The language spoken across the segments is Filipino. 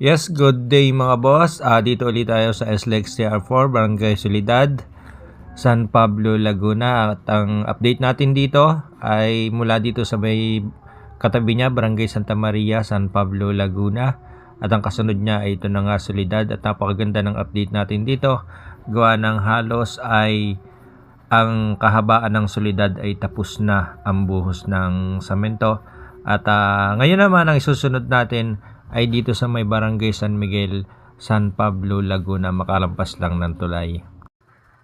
Yes, good day mga boss. Ah, dito ulit tayo sa SLEX TR4, Barangay Solidad, San Pablo, Laguna. At ang update natin dito ay mula dito sa may katabi niya, Barangay Santa Maria, San Pablo, Laguna. At ang kasunod niya ay ito na nga Solidad. At napakaganda ng update natin dito. Gawa ng halos ay ang kahabaan ng Solidad ay tapos na ang buhos ng samento. At ah, ngayon naman ang isusunod natin ay dito sa may barangay San Miguel, San Pablo, Laguna, makalampas lang ng tulay.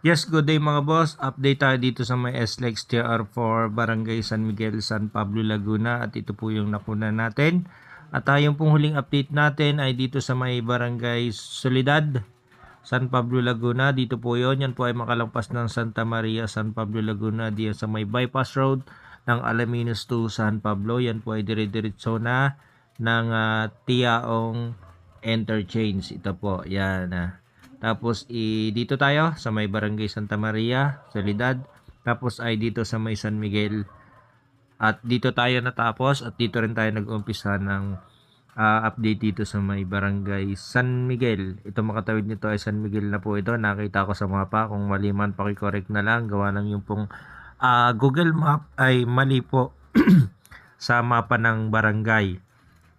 Yes, good day mga boss. Update tayo dito sa may SLEX TR4 Barangay San Miguel, San Pablo, Laguna at ito po yung nakuna natin. At tayong pong huling update natin ay dito sa may Barangay Solidad, San Pablo, Laguna. Dito po yon Yan po ay makalampas ng Santa Maria, San Pablo, Laguna. Diyan sa may bypass road ng Alaminos to San Pablo. Yan po ay dire-diretso na ng ah, Tiaong Interchange. Ito po. Yan. ah. Tapos i dito tayo sa may Barangay Santa Maria, Solidad. Tapos ay dito sa may San Miguel. At dito tayo natapos at dito rin tayo nag-umpisa ng ah, update dito sa may Barangay San Miguel. Ito makatawid nito ay San Miguel na po ito. Nakita ko sa mapa. Kung mali man, pakicorrect na lang. Gawa ng yung pong ah, Google Map ay mali po sa mapa ng barangay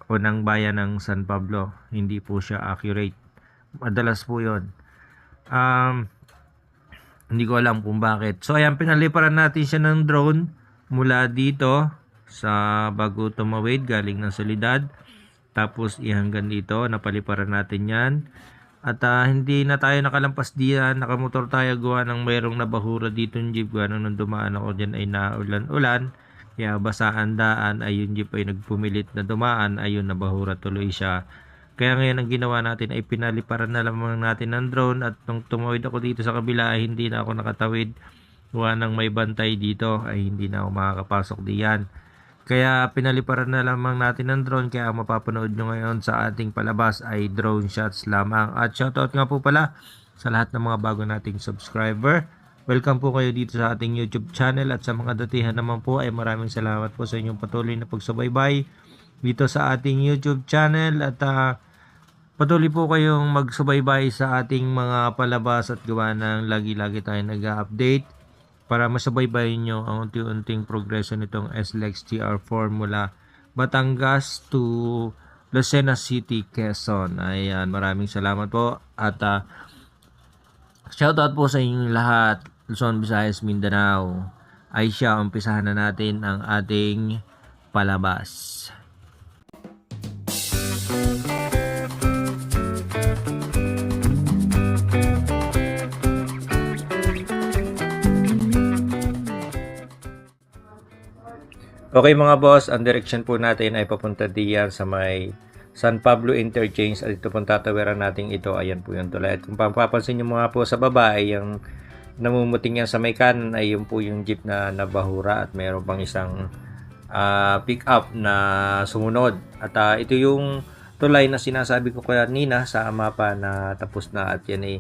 o ng bayan ng San Pablo. Hindi po siya accurate. Madalas po yon. Um, hindi ko alam kung bakit. So ayan, pinaliparan natin siya ng drone mula dito sa bago tumawid galing ng Solidad. Tapos ihanggan dito, napaliparan natin yan. At ah, hindi na tayo nakalampas diyan, nakamotor tayo gawa ng mayroong nabahura dito yung jeep. Gawa nung dumaan ako dyan ay naulan-ulan. Kaya basaan daan ay yung jeep ay nagpumilit na dumaan, ayun nabahura tuloy siya. Kaya ngayon ang ginawa natin ay pinaliparan na lamang natin ng drone at nung tumawid ako dito sa kabila ay hindi na ako nakatawid. Gawa ng may bantay dito ay hindi na ako makakapasok diyan. Kaya pinaliparan na lamang natin ng drone kaya ang mapapanood nyo ngayon sa ating palabas ay drone shots lamang. At shoutout nga po pala sa lahat ng mga bago nating subscriber. Welcome po kayo dito sa ating YouTube channel at sa mga datihan naman po ay maraming salamat po sa inyong patuloy na pagsubaybay dito sa ating YouTube channel at ah, patuloy po kayong magsubaybay sa ating mga palabas at gawa ng lagi-lagi tayo nag-update para masubaybayin nyo ang unti-unting progresyo nitong SLEX TR4 mula Batangas to Lucena City, Quezon. Ayan, maraming salamat po at ah, Shoutout po sa inyong lahat, Luzon, Visayas, Mindanao. Ay siya, umpisahan na natin ang ating palabas. Okay mga boss, ang direction po natin ay papunta diyan sa may San Pablo Interchange at ito pong tatawiran natin ito. Ayan po yung tulay. At kung papapansin nyo mga po sa baba ay yung namumuting yan sa may kanan ay yung po yung jeep na nabahura at mayroon pang isang ah, pick up na sumunod. At ah, ito yung tulay na sinasabi ko kanina sa mapa na tapos na at yan ay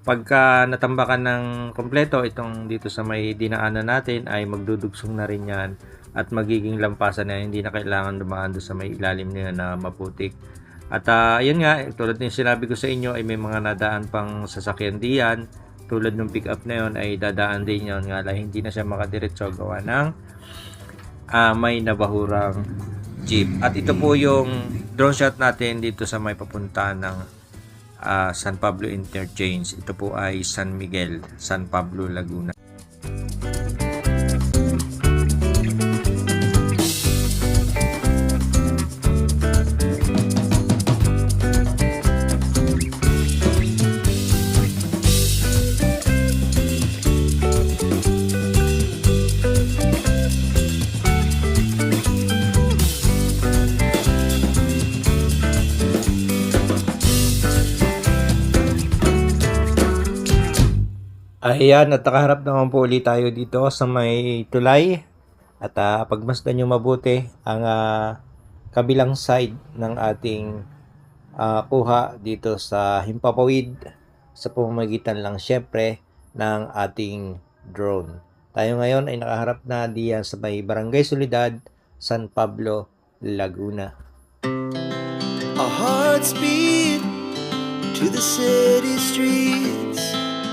pagka natambakan ng kompleto itong dito sa may dinaanan natin ay magdudugsong na rin yan at magiging lampasan na hindi na kailangan dumaan doon sa may ilalim niya na maputik. At uh, ayun nga, tulad ng sinabi ko sa inyo ay may mga nadaan pang sasakyan diyan. Tulad ng pick up na yon ay dadaan din yon nga lang hindi na siya makadiretso gawa ng ah, may nabahurang jeep. At ito po yung drone shot natin dito sa may papunta ng ah, San Pablo Interchange. Ito po ay San Miguel, San Pablo, Laguna. Ayan, at nakaharap naman po ulit tayo dito sa may tulay. At uh, pagmasdan nyo mabuti ang ah, kabilang side ng ating ah, kuha dito sa Himpapawid sa pamamagitan lang syempre ng ating drone. Tayo ngayon ay nakaharap na diyan sa may Barangay Solidad, San Pablo, Laguna. A hearts beat to the city streets.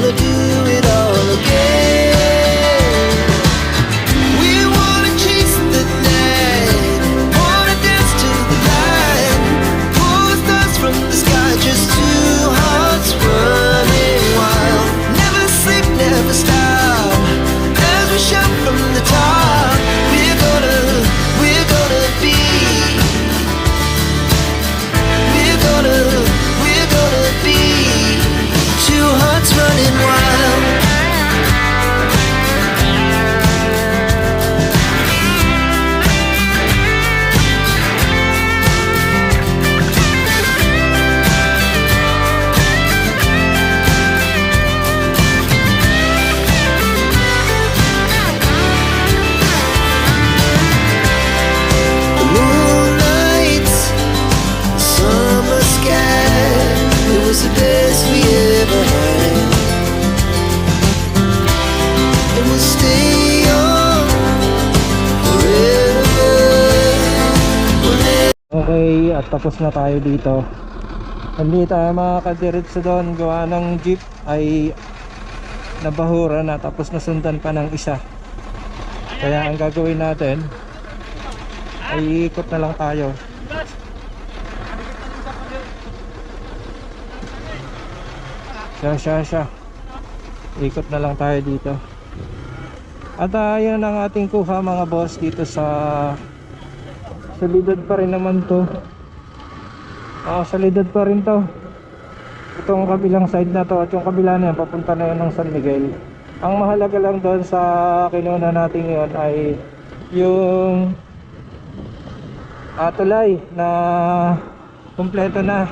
Gonna do at tapos na tayo dito. Hindi tayo makakadiretso doon. Gawa ng jeep ay nabahura na tapos nasundan pa ng isa. Kaya ang gagawin natin ay ikot na lang tayo. Siya, siya, siya. Ikot na lang tayo dito. At uh, yun ang ating kuha mga boss dito sa Salidad pa rin naman to. Ah, salidad pa rin to. Itong kabilang side na to at yung kabila na yan, papunta na yun ng San Miguel. Ang mahalaga lang doon sa kinuna natin ngayon ay yung ah, tulay na kumpleto na.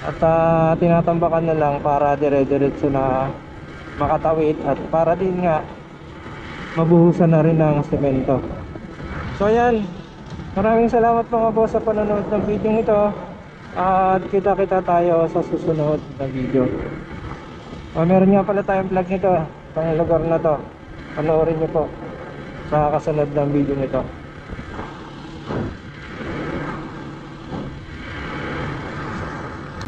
At ah, tinatambakan na lang para dire-diretso na makatawid at para din nga mabuhusan na rin ng semento. So ayan, maraming salamat mga boss sa panonood ng video ito. At kita-kita tayo sa susunod na video. O, meron nga pala tayong vlog nito, pang lugar na to. Panoorin niyo po sa kasunod ng video nito.